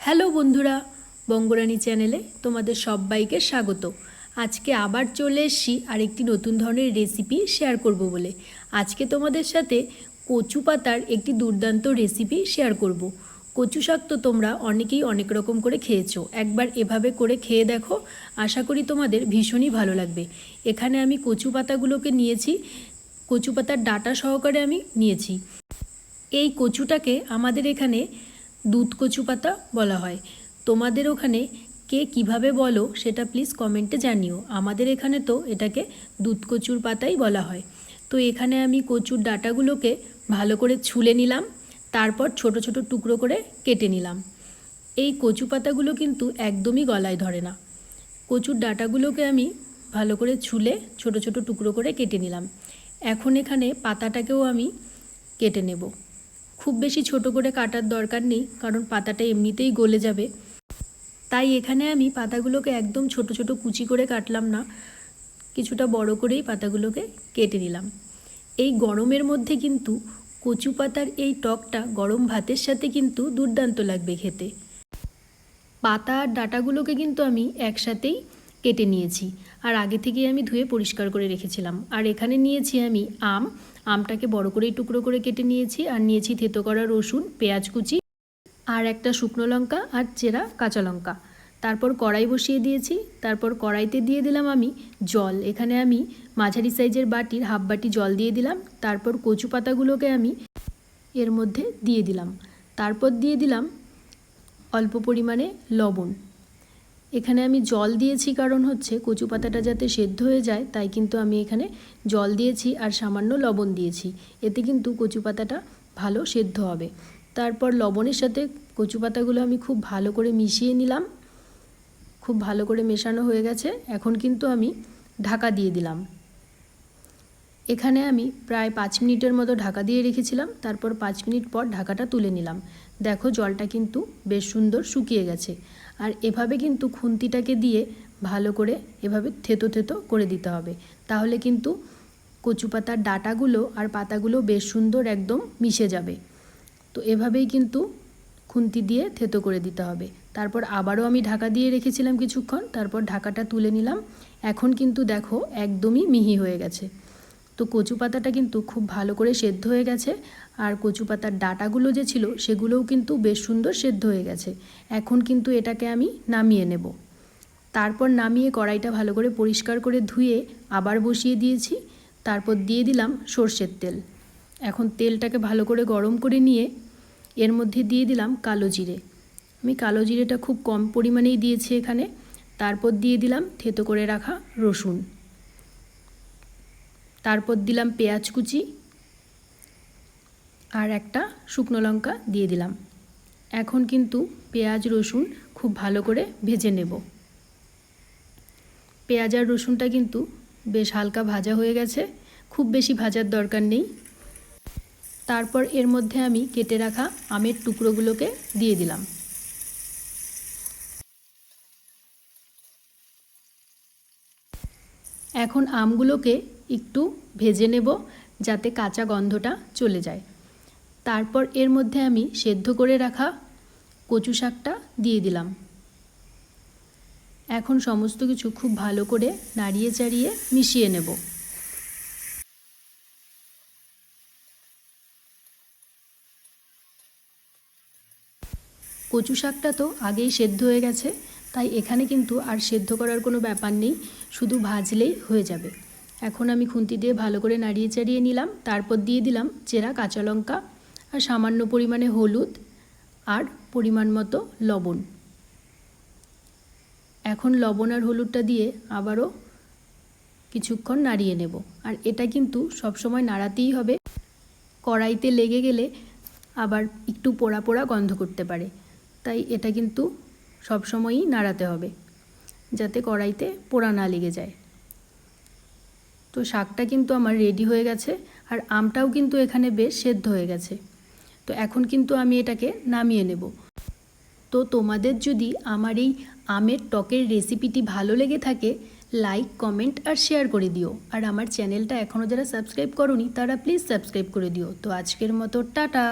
Hello বন্ধুরা, বঙ্গরানী চ্যানেলে তোমাদের সবাইকে স্বাগত। আজকে আবার চলে এসেছি আরেকটি নতুন ধরনের রেসিপি শেয়ার করব বলে। আজকে তোমাদের সাথে কচু পাতার একটি দুর্দান্ত রেসিপি শেয়ার করব। কচু শাক তো তোমরা অনেকেই অনেক রকম করে খেয়েছো। একবার এভাবে করে খেয়ে দেখো, আশা করি তোমাদের ভীষণই ভালো লাগবে। এখানে আমি কচু পাতাগুলোকে নিয়েছি, কচু পাতার ডাটা সহকারে আমি নিয়েছি। এই কচুটাকে আমাদের এখানে দুধ কচু পাতা বলা হয়। তোমাদের ওখানে কে কীভাবে বলো সেটা প্লিজ কমেন্টে জানিও। আমাদের এখানে তো এটাকে দুধ কচুর পাতাই বলা হয়। তো এখানে আমি কচুর ডাটাগুলোকে ভালো করে ছুলে নিলাম, তারপর ছোট ছোট টুকরো করে কেটে নিলাম। এই কচু পাতাগুলো কিন্তু একদমই গলায় ধরে না। কচুর ডাটাগুলোকে আমি ভালো করে ছুলে ছোট ছোট টুকরো করে কেটে নিলাম। এখন এখানে পাতাটাকেও আমি কেটে নেব। খুব বেশি ছোট করে কাটার দরকার নেই, কারণ পাতাটা এমনিতেই গলে যাবে। তাই এখানে আমি পাতাগুলোকে একদম ছোট ছোট কুচি করে কাটলাম না, কিছুটা বড় করেই পাতাগুলোকে কেটে নিলাম। এই গরমের মধ্যে কিন্তু কচু পাতার এই টকটা গরম ভাতের সাথে কিন্তু দুর্দান্ত লাগবে খেতে। পাতা আর ডাটাগুলোকে কিন্তু আমি একসাথেই কেটে নিয়েছি, আর আগে থেকেই আমি ধুয়ে পরিষ্কার করে রেখেছিলাম। আর এখানে নিয়েছি আমি আম আমটাকে বড় করেই টুকরো করে কেটে নিয়েছি আর নিয়েছি থেতো করা রসুন, পেঁয়াজ কুচি আর একটা শুকনো লঙ্কা আর চেরা কাঁচা লঙ্কা। তারপর কড়াই বসিয়ে দিয়েছি। তারপর কড়াইতে দিয়ে দিলাম আমি জল। এখানে আমি মাঝারি সাইজের বাটির হাফ বাটি জল দিয়ে দিলাম। তারপর কচু পাতাগুলোকে আমি এর মধ্যে দিয়ে দিলাম। তারপর দিয়ে দিলাম অল্প পরিমাণে লবণ। এখানে আমি জল দিয়েছি কারণ হচ্ছে কচু পাতাটা যাতে সেদ্ধ হয়ে যায়, তাই কিন্তু আমি এখানে জল দিয়েছি আর সামান্য লবণ দিয়েছি। এতে কিন্তু কচু পাতাটা ভালো সেদ্ধ হবে। তারপর লবণের সাথে কচু পাতাগুলো আমি খুব ভালো করে মিশিয়ে নিলাম। খুব ভালো করে মেশানো হয়ে গেছে। এখন কিন্তু আমি ঢাকা দিয়ে দিলাম। এখানে আমি প্রায় পাঁচ মিনিটের মতো ঢাকা দিয়ে রেখেছিলাম। তারপর পাঁচ মিনিট পর ঢাকাটা তুলে নিলাম। দেখো জলটা কিন্তু বেশ সুন্দর শুকিয়ে গেছে। আর এভাবে কিন্তু খুন্তিটাকে দিয়ে ভালো করে এভাবে থেতো থেতো করে দিতে হবে। তাহলে কিন্তু কচু পাতার ডাটাগুলো আর পাতাগুলো বেশ সুন্দর একদম মিশে যাবে। তো এভাবেই কিন্তু খুন্তি দিয়ে থেতো করে দিতে হবে। তারপর আবারও আমি ঢাকা দিয়ে রেখেছিলাম কিছুক্ষণ, তারপর ঢাকাটা তুলে নিলাম। এখন কিন্তু দেখো একদমই মিহি হয়ে গেছে। তো কচু পাতাটা কিন্তু খুব ভালো করে সেদ্ধ হয়ে গেছে। আর কচু পাতার ডাটাগুলো যে ছিল, সেগুলোও কিন্তু বেশ সুন্দর সেদ্ধ হয়ে গেছে। এখন কিন্তু এটাকে আমি নামিয়ে নেব। তারপর নামিয়ে কড়াইটা ভালো করে পরিষ্কার করে ধুয়ে আবার বসিয়ে দিয়েছি। তারপর দিয়ে দিলাম সর্ষের তেল। এখন তেলটাকে ভালো করে গরম করে নিয়ে এর মধ্যে দিয়ে দিলাম কালো জিরে। আমি কালো জিরেটা খুব কম পরিমাণেই দিয়েছি এখানে। তারপর দিয়ে দিলাম থেতো করে রাখা রসুন। তারপর দিলাম পেঁয়াজ কুচি আর একটা শুকনো লঙ্কা দিয়ে দিলাম। এখন কিন্তু পেঁয়াজ, রসুন খুব ভালো করে ভেজে নেব। পেঁয়াজ আর রসুনটা কিন্তু বেশ হালকা ভাজা হয়ে গেছে, খুব বেশি ভাজার দরকার নেই। তারপর এর মধ্যে আমি কেটে রাখা আমের টুকরোগুলোকে দিয়ে দিলাম। এখন আমগুলোকে একটু ভেজে নেব যাতে কাঁচা গন্ধটা চলে যায়। তারপর এর মধ্যে আমি সেদ্ধ করে রাখা কচু শাকটা দিয়ে দিলাম। এখন সমস্ত কিছু খুব ভালো করে নাড়িয়ে চাড়িয়ে মিশিয়ে নেব। কচু শাকটা তো আগেই সেদ্ধ হয়ে গেছে। তাই এখানে কিন্তু আর সেদ্ধ করার কোনো ব্যাপার নেই, শুধু ভাজলেই হয়ে যাবে। এখন আমি খুন্তি দিয়ে ভালো করে নাড়িয়ে চাড়িয়ে নিলাম, তারপর দিয়ে দিলাম চেরা কাঁচা লঙ্কা আর সামান্য পরিমাণে হলুদ আর পরিমাণ মতো লবণ। এখন লবণ আর হলুদটা দিয়ে আবারও কিছুক্ষণ নাড়িয়ে নেব। আর এটা কিন্তু সবসময় নাড়াতেই হবে। কড়াইতে লেগে গেলে আবার একটু পোড়া পোড়া গন্ধ করতে পারে। তাই এটা কিন্তু সবসময়ই নাড়াতে হবে, যাতে কড়াইতে পোড়া না লেগে যায়। তো শাকটা কিন্তু আমার রেডি হয়ে গেছে, আর আমটাও কিন্তু এখানে বেশ সেদ্ধ হয়ে গেছে। তো এখন কিন্তু আমি এটাকে নামিয়ে নেব। তো তোমাদের যদি আমার এই আমের টকের রেসিপিটি ভালো লেগে থাকে লাইক কমেন্ট আর শেয়ার করে দিও। আর আমার চ্যানেলটা এখনও যারা সাবস্ক্রাইব করনি, তারা প্লিজ সাবস্ক্রাইব করে দিও। তো আজকের মতো টাটা।